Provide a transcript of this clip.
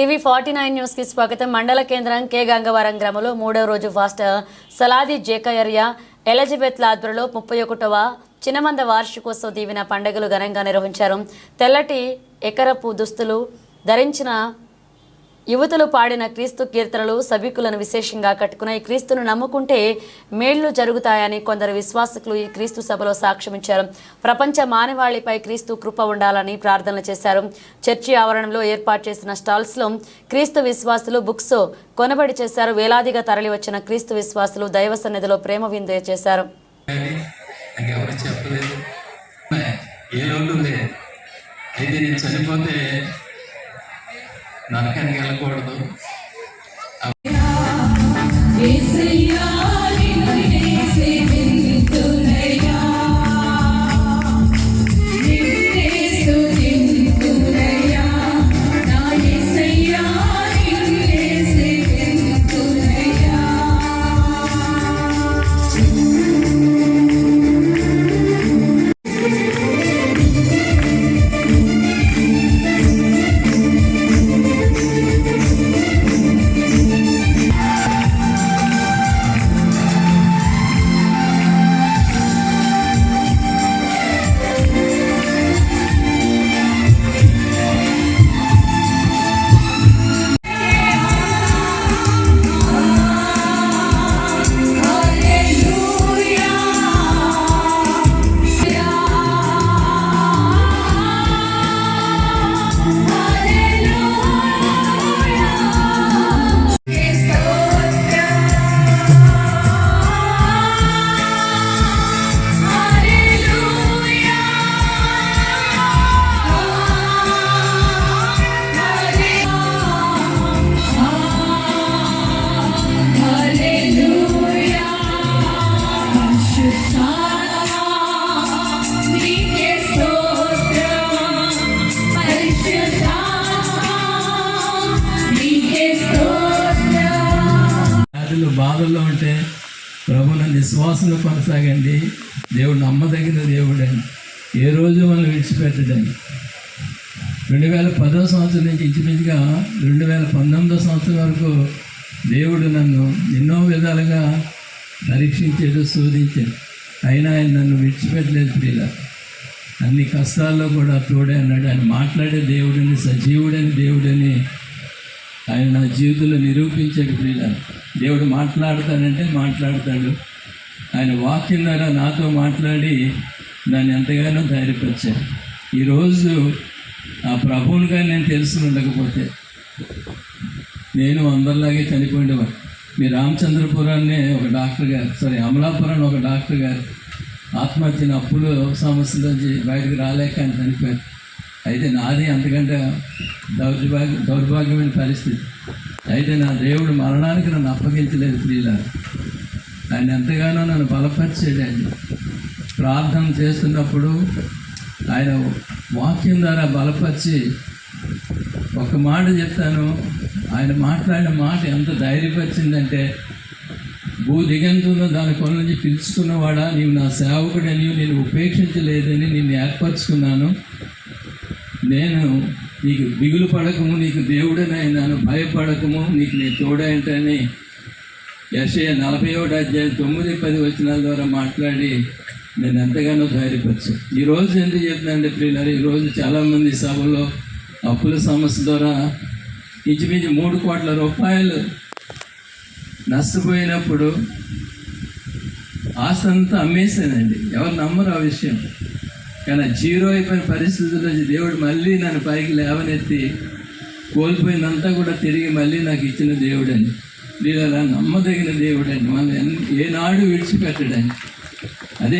TV forty nine న్యూస్కి స్వాగతం. మండల కేంద్రం కే గంగవరం గ్రామంలో మూడవ రోజు ఫాస్ట్ సలాది జేకయర్య ఎలిజబెత్ ఆధ్వర్యంలో ముప్పై ఒకటవ చిన్నమంద వార్షికోత్సవ దీవెన పండుగలు ఘనంగా నిర్వహించారు. తెల్లటి ఎకరపు దుస్తులు ధరించిన యువతులు పాడిన క్రీస్తు కీర్తనలు సభికులను విశేషంగా కట్టుకున్నాయి. క్రీస్తును నమ్ముకుంటే మేళ్ళు జరుగుతాయని కొందరు విశ్వాసకులు ఈ క్రీస్తు సభలో సాక్ష్యమిచ్చారు ప్రపంచ మానవాళిపై క్రీస్తు కృప ఉండాలని ప్రార్థనలు చేశారు. చర్చి ఆవరణలో ఏర్పాటు చేసిన స్టాల్స్లో క్రీస్తు విశ్వాసులు బుక్స్ కొనబడి చేశారు. వేలాదిగా తరలి వచ్చిన క్రీస్తు విశ్వాసులు దైవ సన్నిధిలో ప్రేమ విందు చేశారు. చెప్పలేదు? ఏ ఉంది? అయితే నేను చనిపోతే നടക്കാൻ കേൾക്കപ്പെടുന്നു బాధల్లో ఉంటే ప్రభున విశ్వాసంలో కొనసాగండి. దేవుడు నమ్మదగిన దేవుడని ఏ రోజు మనం విడిచిపెట్టడని రెండు వేల పదో సంవత్సరం నుంచి ఇంచుమించుగా రెండు వేల పంతొమ్మిదో సంవత్సరం వరకు దేవుడు నన్ను ఎన్నో విధాలుగా పరీక్షించాడు శోధించాడు. అయినా ఆయన నన్ను విడిచిపెట్టలేదు ప్రియుల. అన్ని కష్టాల్లో కూడా తోడే అన్నాడు. ఆయన మాట్లాడే దేవుడని సజీవుడని దేవుడని ఆయన నా జీవితంలో నిరూపించాడు ప్రియుల. దేవుడు మాట్లాడతాడంటే మాట్లాడతాడు. ఆయన వాక్యం ద్వారా నాతో మాట్లాడి నన్ను ఎంతగానో ధైర్యపరిచాడు ఈరోజు ఆ ప్రభువునిగా నేను తెలుసుకుని ఉండకపోతే నేను అందరిలాగే చనిపోయేవాడు మీ రామచంద్రపురాన్ని ఒక డాక్టర్ గారు సారీ అమలాపురాన్ని ఒక డాక్టర్ గారు ఆత్మహత్యన అప్పులు సమస్యలోంచి బయటకు రాలేక అని చనిపోయారు. అయితే నాది అంతకంటే దౌర్భాగ్య దౌర్భాగ్యమైన పరిస్థితి. అయితే నా దేవుడు మరణానికి నన్ను అప్పగించలేదు ప్రియుల ఆయన ఎంతగానో నన్ను బలపరిచాడు ఆయన ప్రార్థన చేస్తున్నప్పుడు ఆయన వాక్యం ద్వారా బలపరిచి ఒక మాట చెప్తాను. ఆయన మాట్లాడిన మాట ఎంత ధైర్యపరిచిందంటే భూ దిగంతున్న దాని కొల నుంచి పిలుచుకున్నవాడా? నీవు నా సేవకుడని నేను ఉపేక్షించలేదని నిన్ను ఏర్పరచుకున్నాను. నేను నీకు దిగులు పడకము నీకు దేవుడనైనాను భయపడకము నీకు నేను తోడేంటని యశయ నలభై ఒకటి అధ్యాయం తొమ్మిది పది వచనాల ద్వారా మాట్లాడి నేను ఎంతగానో ధైర్యపరచు ఈరోజు ఎందుకు చెప్తున్నానంటే ప్రియులారు ఈరోజు చాలామంది సభలో అప్పుల సమస్య ద్వారా ఇంచుమించు మూడు కోట్ల రూపాయలు నష్టపోయినప్పుడు ఆస్తంతా అమ్మేసానండి ఎవరు నమ్మరు ఆ విషయం? కానీ జీరో అయిపోయిన పరిస్థితుల్లో దేవుడు మళ్ళీ నన్ను పైకి లేవనెత్తి కోల్పోయిందంతా కూడా తిరిగి మళ్ళీ నాకు ఇచ్చిన దేవుడండి నేను అలా నమ్మదగిన దేవుడండి మనం ఎన్- ఏనాడు విడిచిపెట్టడని. అదే